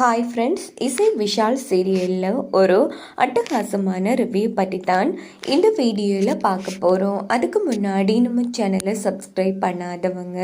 Hi friends இசை விஷால் சீரியலில் ஒரு அட்டகாசமான ரிவ்யூ பற்றி தான் இந்த வீடியோவில் பார்க்க போகிறோம் அதுக்கு முன்னாடி நம்ம சேனலை சப்ஸ்கிரைப் பண்ணாதவங்க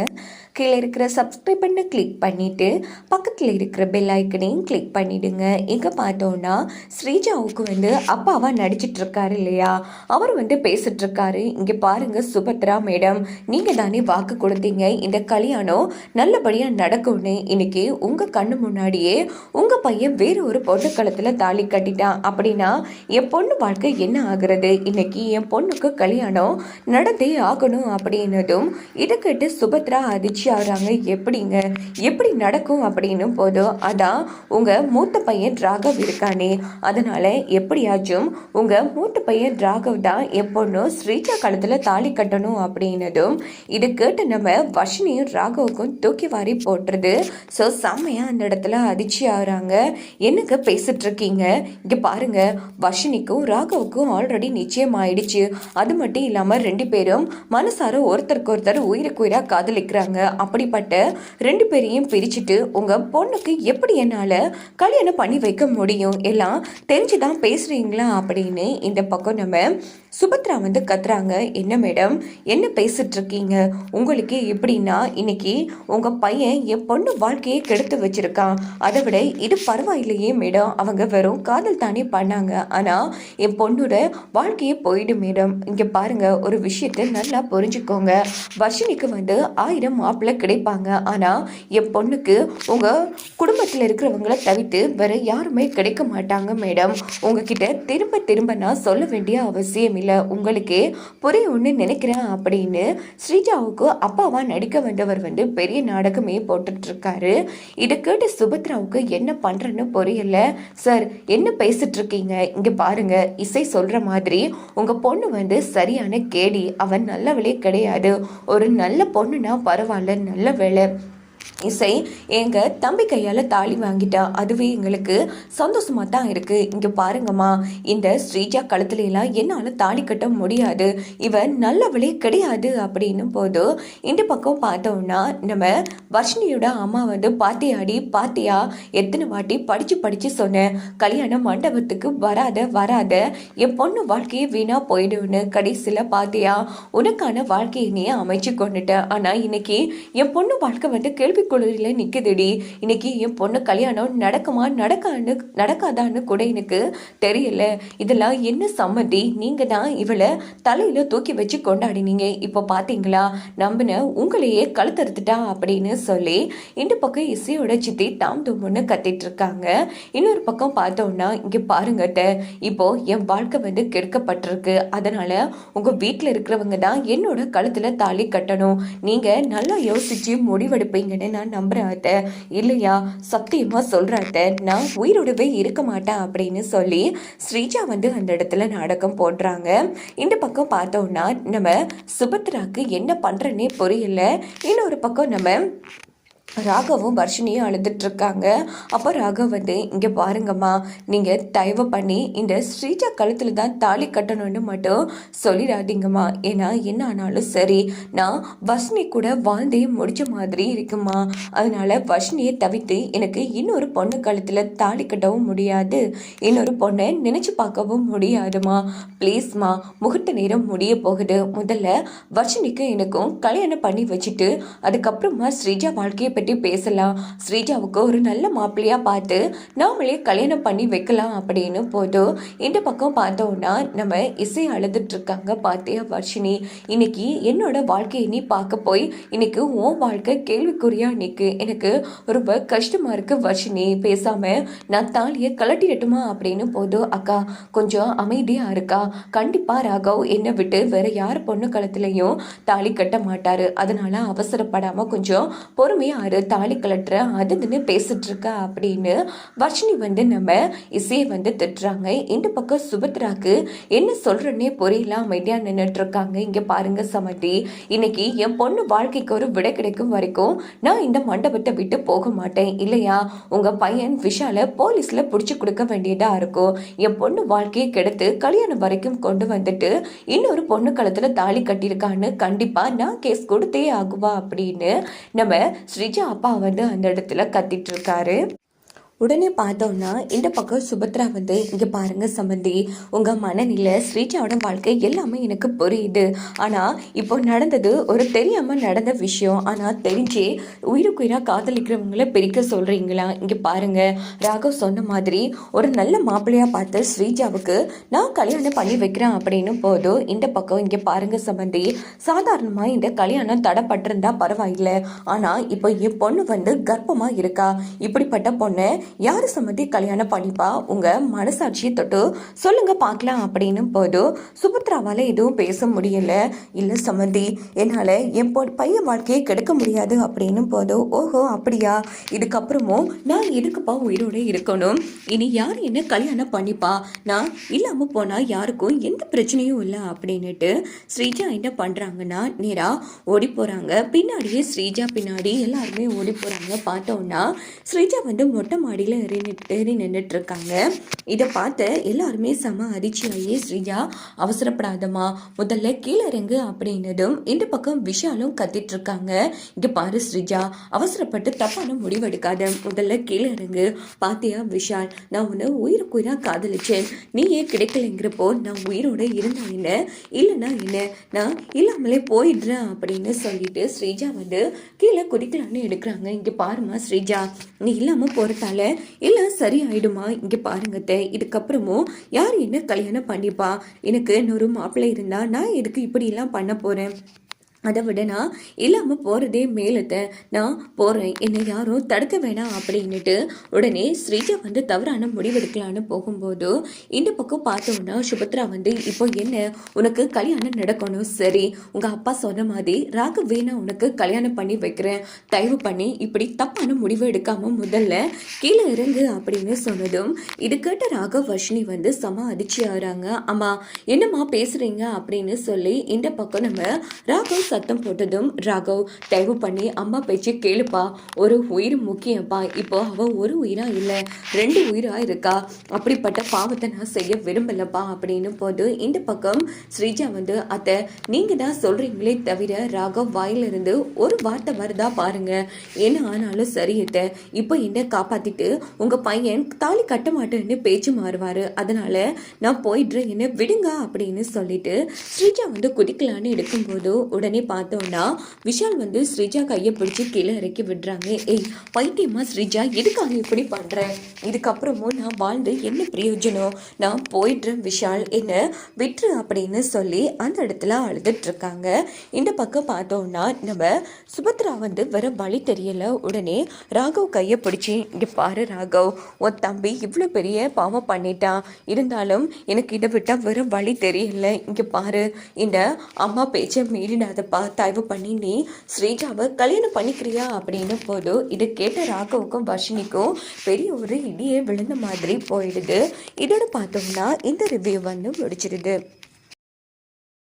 கீழே இருக்கிற சப்ஸ்கிரைப் பண்ண கிளிக் பண்ணிவிட்டு பக்கத்தில் இருக்கிற பெல் ஐக்கனையும் கிளிக் பண்ணிவிடுங்க இங்கே பார்த்தோன்னா ஸ்ரீஜாவுக்கு வந்து அப்பாவாக நடிச்சிட்ருக்காரு இல்லையா? அவர் வந்து பேசிகிட்ருக்காரு இங்கே பாருங்கள் சுபத்ரா மேடம் நீங்கள் தானே வாக்கு கொடுத்தீங்க. இந்த கல்யாணம் நல்லபடியாக நடக்கும்னு இன்றைக்கி உங்கள் கண்ணு முன்னாடியே உங்கள் பையன் வேறு ஒரு பொண்ணு களத்தில் தாலி கட்டிட்டான் அப்படின்னா என் பொண்ணு வாழ்க்கை என்ன ஆகுறது? இன்னைக்கு என் பொண்ணுக்கு கல்யாணம் நடந்தே ஆகணும் அப்படின்னதும் இதை கேட்டு சுபத்ரா அதிர்ச்சி ஆகுறாங்க. எப்படிங்க? எப்படி நடக்கும் அப்படின்னு போதும் அதான் உங்கள் மூத்த பையன் ராகவ் இருக்கானே. அதனால எப்படியாச்சும் உங்கள் மூத்த பையன் ராகவ் தான் என் பொண்ணு ஸ்ரீஜா காலத்தில் தாலி கட்டணும் அப்படின்னதும் இது கேட்டு நம்ம வர்ஷினியும் ராகவுக்கும் தூக்கி வாரி போட்டுருது ஸோ செம்மையாக அந்த இடத்துல அதிர்ச்சி ஆகுறாங்க. என்னங்க பேசிட்டு இருக்கீங்க இங்கே பாருங்க வர்ஷினிக்கும் ராகவுக்கும் ஆல்ரெடி நிச்சயம் ஆயிடுச்சு. அது மட்டும் இல்லாமல் ரெண்டு பேரும் மனசார ஒருத்தருக்கு ஒருத்தர் உயிருக்கு உயிராக காதலிக்கிறாங்க. அப்படிப்பட்ட ரெண்டு பேரையும் பிரிச்சுட்டு உங்கள் பொண்ணுக்கு எப்படி என்னால் கல்யாணம் பண்ணி வைக்க முடியும்? எல்லாம் தெரிஞ்சுதான் பேசுறீங்களா? அப்படின்னு இந்த பக்கம் நம்ம சுபத்ரா வந்து கத்துறாங்க. என்ன மேடம்? என்ன பேசிட்டு இருக்கீங்க உங்களுக்கு எப்படின்னா இன்னைக்கு உங்க பையன் என் பொண்ணு வாழ்க்கையை கெடுத்து வச்சிருக்கான். அதை விட இது பரவாயில்லையே மேடம் அவங்க வெறும் காதல் தானே பண்ணாங்க. ஆனால் என் பொண்ணோட வாழ்க்கையே போயிடும் மேடம். இங்கே பாருங்கள் ஒரு விஷயத்தை நல்லா புரிஞ்சுக்கோங்க. வர்ஷினிக்கு வந்து ஆயிரம் மாப்பிள்ளை கிடைப்பாங்க. ஆனால் என் பொண்ணுக்கு உங்கள் குடும்பத்தில் இருக்கிறவங்கள தவிர்த்து வேற யாருமே கிடைக்க மாட்டாங்க மேடம். உங்ககிட்ட திரும்ப திரும்ப நான் சொல்ல வேண்டிய அவசியம் இல்லை. உங்களுக்கே புரியும்னு நினைக்கிறேன் அப்படின்னு ஸ்ரீஜாவுக்கு அப்பாவா நடிக்க வந்தவர் வந்து பெரிய நாடகமே போட்டுட்ருக்காரு இதை கேட்டு சுபத்ராவுக்கு என்ன பண்றேன்னு புரியல. சார் என்ன பேசிட்டு இருக்கீங்க இங்க பாருங்க இசை சொல்ற மாதிரி உங்க பொண்ணு வந்து சரியான கேடி. அவன் நல்லவளே கிடையாது. ஒரு நல்ல பொண்ணுனா பரவாயில்ல நல்ல வேலை. இசை எங்கள் தம்பி கையால் தாலி வாங்கிட்டா அதுவே எங்களுக்கு சந்தோஷமாக தான் இருக்குது இங்கே பாருங்கம்மா இந்த ஸ்ரீஜா கழுத்துல என்னால் தாலி கட்ட முடியாது. இவன் நல்லவளே கிடையாது அப்படின்னும் போது இந்த பக்கம் பார்த்தோம்னா நம்ம வர்ஷினியோட அம்மா வந்து பாத்தியாடி பாத்தியா எத்தனை வாட்டி படித்து படித்து சொன்னேன் கல்யாண மண்டபத்துக்கு வராத வராத என் பொண்ணு வாழ்க்கையே வீணாக போயிடும்னு கடைசியில் பாத்தியா உனக்கான வாழ்க்கையை நீ அமைச்சு கொண்டுட்ட. ஆனால் இன்னைக்கு என் பொண்ணு வாழ்க்கை வந்து குழுவில் நிற்குதுடி இன்னைக்கு என் பொண்ணு கல்யாணம் நடக்குமா? நடக்கான்னு நடக்காதான்னு கூட எனக்கு தெரியல. இதெல்லாம் என்ன சம்மதி நீங்கள் தான் இவளை தலையில் தூக்கி வச்சு கொண்டாடினீங்க. இப்போ பார்த்தீங்களா நம்பின உங்களையே கழுத்தறுத்துட்டா அப்படின்னு சொல்லி இந்த பக்கம் இசையோட சித்தி தாம் தும்முன்னு கத்திட்டு இருக்காங்க இன்னொரு பக்கம் பார்த்தோம்னா இங்கே பாருங்கட்ட இப்போ என் வாழ்க்கை வந்து கெடுக்கப்பட்டிருக்கு. அதனால உங்க வீட்டில் இருக்கிறவங்க தான் என்னோட கழுத்துல தாலி கட்டணும். நீங்க நல்லா யோசிச்சு முடிவெடுப்பீங்கன்னு நான் நம்புறாட்ட அத்தை. இல்லையா? சத்தியமா சொல்றேன் அத்தை. நான் உயிரோடவே இருக்க மாட்டேன் அப்படின்னு சொல்லி ஸ்ரீஜா வந்து அந்த இடத்துல நாடகம் போடுறாங்க. இந்த பக்கம் பார்த்தோம்னா நம்ம சுபத்ராக்கு என்ன பண்றேன்னே புரியல. இன்னொரு பக்கம் நம்ம ராகவும் வர்ஷினியும் அழுதுட்ருக்காங்க அப்போ ராகவ் வந்து இங்கே பாருங்கம்மா நீங்கள் தயவு பண்ணி இந்த ஸ்ரீஜா கழுத்தில் தான் தாலி கட்டணும்னு மட்டும் சொல்லிடாதீங்கம்மா. ஏன்னா என்ன ஆனாலும் சரி நான் வர்ஷினி கூட வாழ்ந்தே முடிச்ச மாதிரி இருக்குமா அதனால் வர்ஷினியை தவிர்த்து எனக்கு இன்னொரு பொண்ணு கழுத்தில் தாலி கட்டவும் முடியாது. இன்னொரு பொண்ணை நினச்சி பார்க்கவும் முடியாதுமா ப்ளீஸ்மா முகூர்த்த நேரம் முடிய போகுது. முதல்ல வர்ஷினிக்கும் எனக்கும் கல்யாணம் பண்ணி வச்சுட்டு அதுக்கப்புறமா ஸ்ரீஜா வாழ்க்கையை பற்றி பேசலாம். ஸ்ரீஜாவுக்கு ஒரு நல்ல மாப்பிள்ளையாக பார்த்து நாமளே கல்யாணம் பண்ணி வைக்கலாம் அப்படின்னு போதும் இந்த பக்கம் பார்த்தோம்னா நம்ம இசை அழுதுட்ருக்காங்க பார்த்தியா வர்ஷினி. இன்னைக்கு என்னோட வாழ்க்கையை நீ பார்க்க போய் இன்னைக்கு உன் வாழ்க்கை கேள்விக்குறியா நிற்கு எனக்கு ரொம்ப கஷ்டமாக இருக்கு வர்ஷினி. பேசாமல் நான் தாலியை கலட்டிடட்டுமா அப்படின்னு போதும் அக்கா கொஞ்சம் அமைதியாக இருக்கா? கண்டிப்பாக ராகவ் என்னை விட்டு வேற யார் பொண்ணு களத்துலையும் தாலி கட்ட மாட்டார். அதனால அவசரப்படாமல் கொஞ்சம் பொறுமையாக இரு தாலி கலட்டுற அது இதுன்னு பேசிட்டு இருக்கா அப்படின்னு வர்ஷினி வந்து நம்ம இசையை வந்து திட்டுறாங்க. இந்த பக்கம் சுபத்ராக்கு என்ன சொல்றேன்னே புரியல அமைதியா நின்றுட்டு இருக்காங்க இங்க பாருங்க சமதி இன்னைக்கு என் பொண்ணு வாழ்க்கைக்கு ஒரு விடை கிடைக்கும் வரைக்கும் நான் இந்த மண்டபத்தை விட்டு போக மாட்டேன். இல்லையா? உங்க பையன் விஷால போலீஸ்ல பிடிச்சி கொடுக்க வேண்டியதா இருக்கும். என் பொண்ணு வாழ்க்கையை கெடுத்து கல்யாணம் வரைக்கும் கொண்டு வந்துட்டு இன்னொரு பொண்ணு களத்துல தாலி கட்டியிருக்கான்னு கண்டிப்பா நான் கேஸ் கொடுத்தே ஆகுவா அப்படின்னு நம்ம ஸ்ரீ அப்பா வந்து அந்த இடத்துல கத்திட்டு இருக்காரு. உடனே பார்த்தோம்னா இந்த பக்கம் சுபத்ரா வந்து இங்கே பாருங்க சம்பந்தி உங்கள் மனநிலை ஸ்ரீஜாவோட வாழ்க்கை எல்லாமே எனக்கு புரியுது. ஆனால் இப்போ நடந்தது ஒரு தெரியாமல் நடந்த விஷயம். ஆனால் தெரிஞ்சே உயிருக்குயிராக காதலிக்கிறவங்கள பிரிக்க சொல்கிறீங்களா இங்கே பாருங்க. ராகவ் சொன்ன மாதிரி ஒரு நல்ல மாப்பிள்ளையாக பார்த்து ஸ்ரீஜாவுக்கு நான் கல்யாணம் பண்ணி வைக்கிறேன் அப்படின்னு போதும் இந்த பக்கம் இங்கே பாருங்க சம்பந்தி. சாதாரணமாக இந்த கல்யாணம் தடைப்பட்டிருந்தா பரவாயில்லை. ஆனால் இப்போ என் பொண்ணு வந்து கர்ப்பமாக இருக்கா? இப்படிப்பட்ட பொண்ணை யார் சுமதி கல்யாணம் பண்ணிப்பா? உங்கள் மனசாட்சியை தொட்டு சொல்லுங்க பார்க்கலாம் அப்படின்னு போதும் சுபத்ராவால் எதுவும் பேச முடியல. இல்லை சம்மந்தி என்னால் என் பொ பையன் வாழ்க்கையை கெடுக்க முடியாது அப்படின்னு போதும் ஓஹோ அப்படியா? இதுக்கப்புறமும் நான் எதுக்குப்பா உயிரோட இருக்கணும்? இனி யார் என்ன கல்யாணம் பண்ணிப்பா? நான் இல்லாமல் போனால் யாருக்கும் எந்த பிரச்சனையும் இல்லை அப்படின்னுட்டு ஸ்ரீஜா என்ன பண்ணுறாங்கன்னா நேராக ஓடி போகிறாங்க பின்னாடியே ஸ்ரீஜா பின்னாடி எல்லாருமே ஓடி போகிறாங்க பார்த்தோன்னா ஸ்ரீஜா வந்து மொட்டை மடியில் ஏறி ஏறி நின்றுட்டுருக்காங்க இதை பார்த்து எல்லாருமே செம அதிர்ச்சியாகி ஸ்ரீஜா அவசரப்படாதம்மா. முதல்ல கீழே இறங்கு அப்படின்னதும் இந்த பக்கம் விஷாலும் கத்திட்ருக்காங்க இருக்காங்க பாரு ஸ்ரீஜா அவசரப்பட்டு தப்பான முடிவெடுக்காத. முதல்ல கீழே இறங்கு. பாத்தியா விஷால் நான் உன்னை உயிருக்கு உயிராக காதலிச்சேன். நீ ஏன் கிடைக்கலைங்கிறப்போ நான் உயிரோட இருந்தா என்ன? இல்லைன்னா என்ன? நான் இல்லாமலே போயிடுறேன் அப்படின்னு சொல்லிட்டு ஸ்ரீஜா வந்து கீழே குடிக்கலான்னு எடுக்கிறாங்க. இங்கே பாருமா ஸ்ரீஜா நீ இல்லாமல் போகிறதால எல்லாம் சரியாயிடுமா? இங்கே பாருங்க தே இதுக்கப்புறமும் யார் என்ன கல்யாணம் பண்ணிப்பா? எனக்கு இன்னொரு மாப்பிள்ளை இருந்தா நான் எதுக்கு இப்படிலாம் பண்ண போகிறேன் அதை விட நான் இல்லாமல் போகிறதே மேலத்தை. நான் போகிறேன் என்னை யாரும் தடுக்க வேணாம் அப்படின்னுட்டு உடனே ஸ்ரீஜா வந்து தவறான முடிவெடுக்கலான்னு போகும்போது இந்த பக்கம் பார்த்தோன்னா சுபத்ரா வந்து இப்போ என்ன? உனக்கு கல்யாணம் நடக்கணும். சரி உங்கள் அப்பா சொன்ன மாதிரி ராக வேணா உனக்கு கல்யாணம் பண்ணி வைக்கிறேன். தயவு பண்ணி இப்படி தப்பான முடிவு எடுக்காமல் முதல்ல கீழே இறங்கு அப்படின்னு சொன்னதும் இது கேட்ட ராகவ் வர்ஷினி வந்து செம அதிர்ச்சி ஆகிறாங்க அம்மா என்னம்மா பேசுகிறீங்க அப்படின்னு சொல்லி இந்த பக்கம் நம்ம ராகவ் சத்தம் போட்டதும் ராகவ் தயவு பண்ணி அம்மா பேச்சு கேளுப்பா. ஒரு உயிர் முக்கியம்ப்பா. இப்போ அவ ஒரு உயிரா இல்லை ரெண்டு உயிரா இருக்கா? அப்படிப்பட்ட பாவத்தை நான் செய்ய விரும்பலப்பா. அப்படின்னு போது இந்த பக்கம் ஸ்ரீஜா வந்து அத்தை நீங்க தான் சொல்றீங்களே தவிர ராகவ் வாயிலிருந்து ஒரு வார்த்தை வருதா பாருங்க. என்ன ஆனாலும் சரி அத்தை. இப்போ என்ன காப்பாத்திட்டு உங்க பையன் தாலி கட்ட மாட்டேன்னு பேச்சு மாறுவாரு. அதனால நான் போயிடுறேன். என்ன விடுங்க. அப்படின்னு சொல்லிட்டு ஸ்ரீஜா வந்து குதிக்கலான்னு எடுக்கும்போது உடனே பார்த்தோன்னா விஷால் வந்து ஸ்ரீஜா கையை பிடிச்சி கீழே இறக்கி விடுறாங்க. ஏய் பைத்தியமா ஸ்ரீஜா எதுக்காக இப்படி பண்ணுறேன் இதுக்கப்புறமும் நான் வாழ்ந்து என்ன பிரயோஜனம்? நான் போயிடுறேன் விஷால் என்ன விட்டுரு அப்படின்னு சொல்லி அந்த இடத்துல அழுதுட்டு இருக்காங்க இந்த பக்கம் பார்த்தோம்னா நம்ம சுபத்ரா வந்து வர வழி தெரியல. உடனே ராகவ் கையை பிடிச்சி இங்கே பாரு ராகவ் உன் தம்பி இவ்வளோ பெரிய பாவம் பண்ணிட்டான். இருந்தாலும் எனக்கு இதை விட்டால் வெறும் வழி தெரியல. இங்கே பாரு இந்த அம்மா பேச்சை மீறிடாதப்பா தயவு பண்ணி நீ ஸ்ரீஜாவை கல்யாணம் பண்ணிக்கிறியா? அப்படின்னு போதும் இதை கேட்ட ராகவுக்கும் வர்ஷினிக்கும் பெரிய ஒரு இடியே விழுந்த மாதிரி போயிடுது. இதோட பார்த்தோம்னா இந்த ரிவ்யூ வந்து முடிச்சிடுது